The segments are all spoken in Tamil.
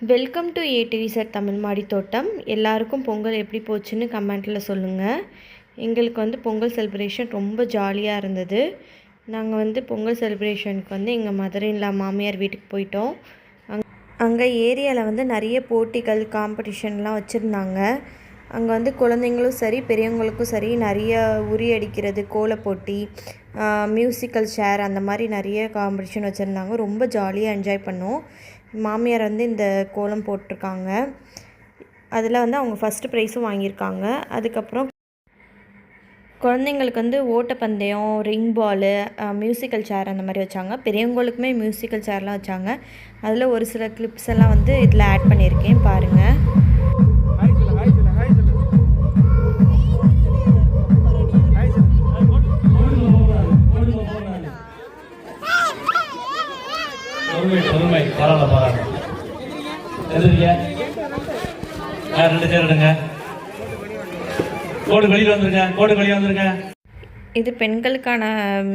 Welcome to ATV sir Tamil மாடி தோட்டம் எல்லாருக்கும் பொங்கல் எப்படி போச்சுன்னு கமெண்ட்டில் சொல்லுங்கள் எங்களுக்கு வந்து பொங்கல் செலிப்ரேஷன் ரொம்ப ஜாலியாக இருந்தது. நாங்கள் வந்து பொங்கல் செலிப்ரேஷனுக்கு வந்து எங்கள் மதுரையில் மாமியார் வீட்டுக்கு போயிட்டோம். அங் அங்கே ஏரியாவில் வந்து நிறைய போட்டிகள் காம்படிஷன்லாம் வச்சுருந்தாங்க. அங்கே வந்து குழந்தைங்களும் சரி பெரியவங்களுக்கும் சரி நிறைய உரி அடிக்கிறது கோலப்போட்டி மியூசிக்கல் சேர் அந்த மாதிரி நிறைய காம்படிஷன் வச்சுருந்தாங்க. ரொம்ப ஜாலியாக என்ஜாய் பண்ணோம். மாமியார் வந்து இந்த கோலம் போட்டிருக்காங்க. அதில் வந்து அவங்க ஃபஸ்ட்டு ப்ரைஸும் வாங்கியிருக்காங்க. அதுக்கப்புறம் குழந்தைங்களுக்கு வந்து ஓட்டப்பந்தயம் ரிங் பாலு மியூசிக்கல் சேர் அந்த மாதிரி வச்சாங்க. பெரியவங்களுக்குமே மியூசிக்கல் சேர்லாம் வச்சாங்க. அதில் ஒரு சில கிளிப்ஸ் எல்லாம் வந்து இதில் ஆட் பண்ணியிருக்கேன். பாருங்கள் பொறுமை பொறுமை பரவாயில்ல பரவாயில்ல எதிரிங்க. ரெண்டு பேர் எடுங்க. கோடு வெளியில் வந்துருங்க கோடு வெளியே வந்துருங்க. இது பெண்களுக்கான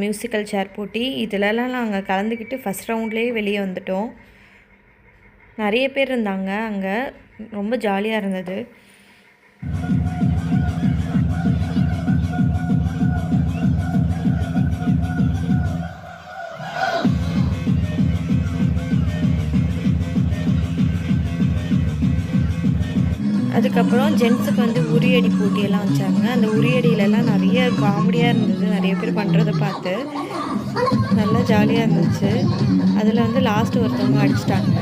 மியூசிக்கல் சேர் போட்டி. இதிலலாம் நாங்கள் கலந்துக்கிட்டு ஃபஸ்ட் ரவுண்ட்லேயே வெளியே வந்துட்டோம். நிறைய பேர் இருந்தாங்க அங்கே. ரொம்ப ஜாலியாக இருந்தது. அதுக்கப்புறம் ஜென்ஸுக்கு வந்து உரியடி போட்டியெல்லாம் வச்சாங்க. அந்த உரியடியிலலாம் நிறைய காமெடியாக இருந்தது. நிறைய பேர் பண்ணுறத பார்த்து நல்லா ஜாலியாக இருந்துச்சு. அதில் வந்து லாஸ்ட் ஒருத்தவங்க அடிச்சிட்டாங்க.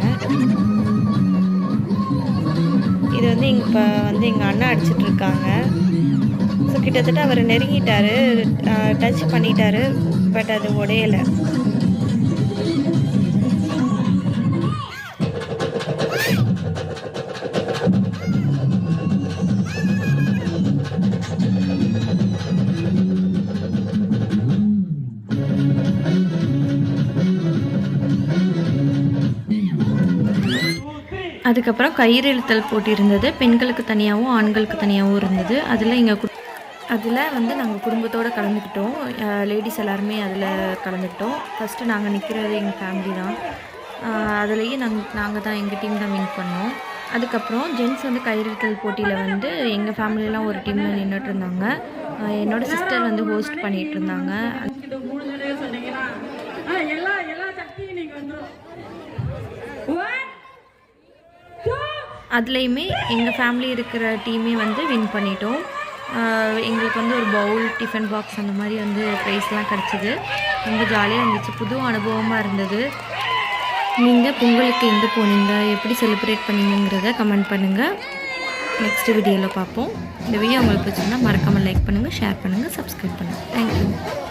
இது வந்து இங்க இப்போ வந்து எங்கள் அண்ணா அடிச்சிட்ருக்காங்க ஸோ கிட்டத்தட்ட அவர் நெருங்கிட்டார். டச் பண்ணிட்டாரு. பட் அது உடையலை. அதுக்கப்புறம் கயிறு இழுத்தல் போட்டி இருந்தது. பெண்களுக்கு தனியாகவும் ஆண்களுக்கு தனியாகவும் இருந்தது. அதில் எங்கள் அதில் வந்து நாங்கள் குடும்பத்தோடு கலந்துக்கிட்டோம். லேடிஸ் எல்லாருமே அதில் கலந்துக்கிட்டோம். ஃபஸ்ட்டு நாங்கள் நிற்கிறது எங்கள் ஃபேமிலி தான். அதுலேயே நாங்கள் நாங்கள் தான் எங்கள் டீம் தான் வின் பண்ணோம். அதுக்கப்புறம் ஜென்ஸ் வந்து கயிறு போட்டியில் வந்து எங்கள் ஃபேமிலியெலாம் ஒரு டீமில் நின்றுட்டு இருந்தாங்க. என்னோடய சிஸ்டர் வந்து ஹோஸ்ட் பண்ணிகிட்டு இருந்தாங்க. எல்லா எல்லா சக்தியும் நீங்கள் வந்துடும் அதுலேயுமே எங்கள் ஃபேமிலி இருக்கிற டீமே வந்து வின் பண்ணிட்டோம். எங்களுக்கு வந்து ஒரு பவுல் டிஃபன் பாக்ஸ் அந்த மாதிரி வந்து ப்ரைஸ்லாம் கிடச்சிது. ரொம்ப ஜாலியாக இருந்துச்சு. புது அனுபவமாக இருந்தது. நீங்கள் பொங்கலுக்கு எங்கே போனீங்க? எப்படி செலிப்ரேட் பண்ணீங்கிறத கமெண்ட் பண்ணுங்கள் நெக்ஸ்ட் வீடியோவில் பார்ப்போம். இந்த வீடியோ உங்களுக்கு பிடிச்சிருந்தால் மறக்காமல் லைக் பண்ணுங்கள் ஷேர் பண்ணுங்கள் சப்ஸ்கிரைப் பண்ணுங்கள் தேங்க்யூ